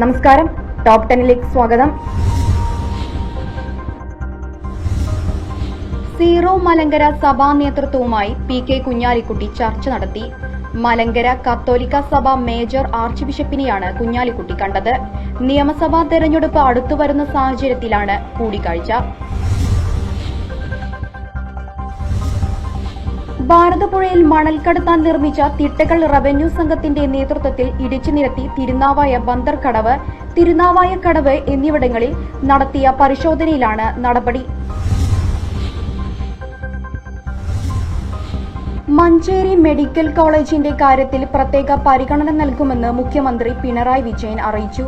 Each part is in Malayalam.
നമസ്കാരം. ടോപ്പ് ടെന്നിലേക്ക് സ്വാഗതം. സീറോ മലങ്കര സഭാ നേതൃത്വവുമായി പി കെ കുഞ്ഞാലിക്കുട്ടി ചർച്ച നടത്തി. മലങ്കര കത്തോലിക്ക സഭ മേജർ ആർച്ച് ബിഷപ്പിനെയാണ് കുഞ്ഞാലിക്കുട്ടി കണ്ടത്. നിയമസഭാ തെരഞ്ഞെടുപ്പ് അടുത്തുവരുന്ന സാഹചര്യത്തിലാണ് കൂടിക്കാഴ്ച. ഭാരതപ്പുഴയിൽ മണൽ കടത്താൻ നിർമ്മിച്ച തിട്ടകൾ റവന്യൂ സംഘത്തിന്റെ നേതൃത്വത്തിൽ ഇടിച്ചു നിരത്തി തിരുനാവായ ബന്ദർ കടവ് തിരുനാവായ കടവ് എന്നിവിടങ്ങളിൽ നടത്തിയ പരിശോധനയിലാണ് നടപടി. മഞ്ചേരി മെഡിക്കൽ കോളേജിന്റെ കാര്യത്തിൽ പ്രത്യേക പരിഗണന നൽകുമെന്ന് മുഖ്യമന്ത്രി പിണറായി വിജയൻ അറിയിച്ചു.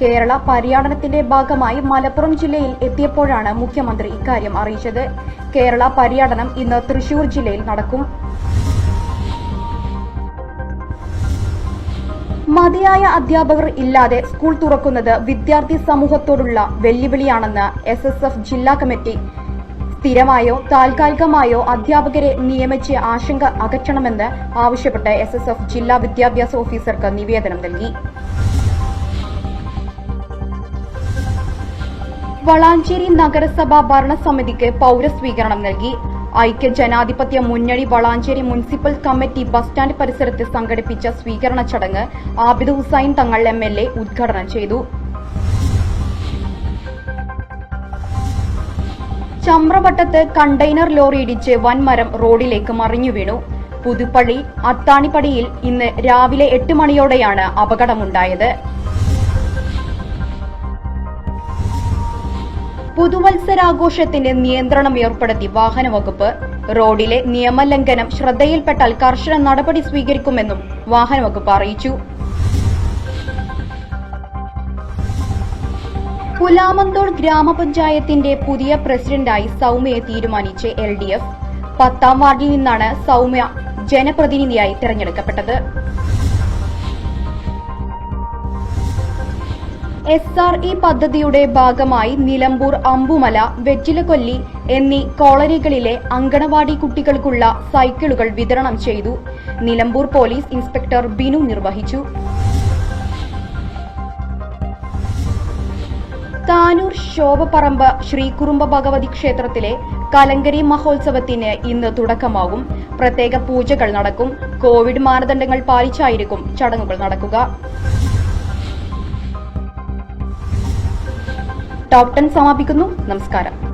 കേരള പര്യടനത്തിന്റെ ഭാഗമായി മലപ്പുറം ജില്ലയിൽ എത്തിയപ്പോഴാണ് മുഖ്യമന്ത്രി ഇക്കാര്യം അറിയിച്ചത്. കേരള പര്യടനം ഇന്ന് തൃശൂർ ജില്ലയിൽ നടക്കും. മതിയായ അധ്യാപകർ ഇല്ലാതെ സ്കൂൾ തുറക്കുന്നത് വിദ്യാർത്ഥി സമൂഹത്തോടുള്ള വെല്ലുവിളിയാണെന്ന് എസ് എസ് എഫ് ജില്ലാ കമ്മിറ്റി. സ്ഥിരമായോ താൽക്കാലികമായോ അധ്യാപകരെ നിയമിച്ച് ആശങ്ക അകറ്റണമെന്ന് ആവശ്യപ്പെട്ട് എസ് ജില്ലാ വിദ്യാഭ്യാസ ഓഫീസർക്ക് നിവേദനം നൽകി. വളാഞ്ചേരി നഗരസഭ ഭരണസമിതിക്ക് പൌരസ്വീകരണം നൽകി. ഐക്യ ജനാധിപത്യ മുന്നണി Valanchery municipal committee bus stand പരിസരത്ത് സംഘടിപ്പിച്ച സ്വീകരണ ചടങ്ങ് Abid Hussain Thangal M L A ഉദ്ഘാടനം ചെയ്തു. ചമ്രവട്ടത്ത് കണ്ടെയ്നർ ലോറി ഇടിച്ച് വൻമരം റോഡിലേക്ക് മറിഞ്ഞു വീണു. പുതുപ്പള്ളി അത്താണിപ്പടിയിൽ ഇന്ന് രാവിലെ എട്ട് മണിയോടെയാണ് അപകടമുണ്ടായത്. പുതുവത്സരാഘോഷത്തിന് നിയന്ത്രണം ഏർപ്പെടുത്തി വാഹന വകുപ്പ് റോഡിലെ നിയമലംഘനം ശ്രദ്ധയിൽപ്പെട്ടാൽ കർശന നടപടി സ്വീകരിക്കുമെന്നും വാഹന വകുപ്പ് അറിയിച്ചു. പുലാമന്തോൾ ഗ്രാമപഞ്ചായത്തിന്റെ പുതിയ പ്രസിഡന്റായി സൗമ്യയെ തീരുമാനിച്ച് എൽ ഡി എഫ്. പത്താം വാർഡിൽ നിന്നാണ് സൗമ്യ ജനപ്രതിനിധിയായി തെരഞ്ഞെടുക്കപ്പെട്ടത്. എസ് ആർ ഇ പദ്ധതിയുടെ ഭാഗമായി നിലമ്പൂർ അമ്പുമല വെറ്റിലക്കൊല്ലി എന്നീ കോളനികളിലെ അങ്കണവാടി കുട്ടികൾക്കുള്ള സൈക്കിളുകൾ വിതരണം ചെയ്തു. നിലമ്പൂർ പോലീസ് ഇൻസ്പെക്ടർ ബിനു നിർവഹിച്ചു. താനൂർ ശോഭപ്പറമ്പ് ശ്രീകുറുമ്പ ഭഗവതി ക്ഷേത്രത്തിലെ കലങ്കരി മഹോത്സവത്തിന് ഇന്ന് തുടക്കമാകും. പ്രത്യേക പൂജകൾ നടക്കും. കോവിഡ് മാനദണ്ഡങ്ങൾ പാലിച്ചായിരിക്കും ചടങ്ങുകൾ നടക്കുക. ടോപ് ടെൻ സമാപിക്കുന്നു. നമസ്കാരം.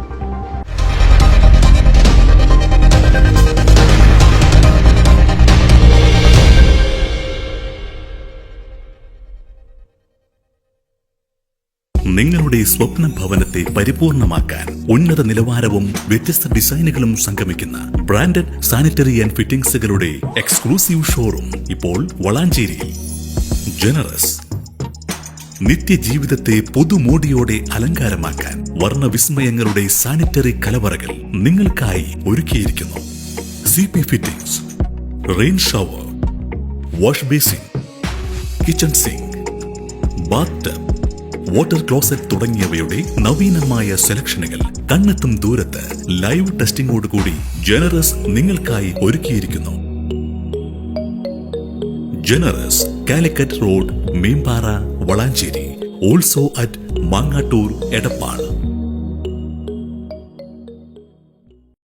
നിങ്ങളുടെ സ്വപ്ന ഭവനത്തെ പരിപൂർണമാക്കാൻ ഉന്നത നിലവാരവും വ്യത്യസ്ത ഡിസൈനുകളും സംഗമിക്കുന്ന ബ്രാൻഡഡ് സാനിറ്ററി ആൻഡ് ഫിറ്റിംഗ്സുകളുടെ എക്സ്ക്ലൂസീവ് ഷോറൂം ഇപ്പോൾ വളാഞ്ചേരിയിൽ. ജനറസ് നിത്യജീവിതത്തെ പുതുമോടിയോടെ അലങ്കാരമാക്കാൻ വർണവിസ്മയങ്ങളുടെ സാനിറ്ററി കലവറകൾ നിങ്ങൾക്കായി ഒരുക്കിയിരിക്കുന്നു. C P fittings rain shower wash basin kitchen sink bath tub water closet തുടങ്ങിയവയുടെ നവീനമായ സെലക്ഷനുകൾ കണ്ണെത്തും ദൂരത്ത് ലൈവ് ടെസ്റ്റിംഗോടുകൂടി ജനറസ് നിങ്ങൾക്കായി ഒരുക്കിയിരിക്കുന്നു. Generous Calicut road Meempara Valanchery also at Mangattoor Edappal.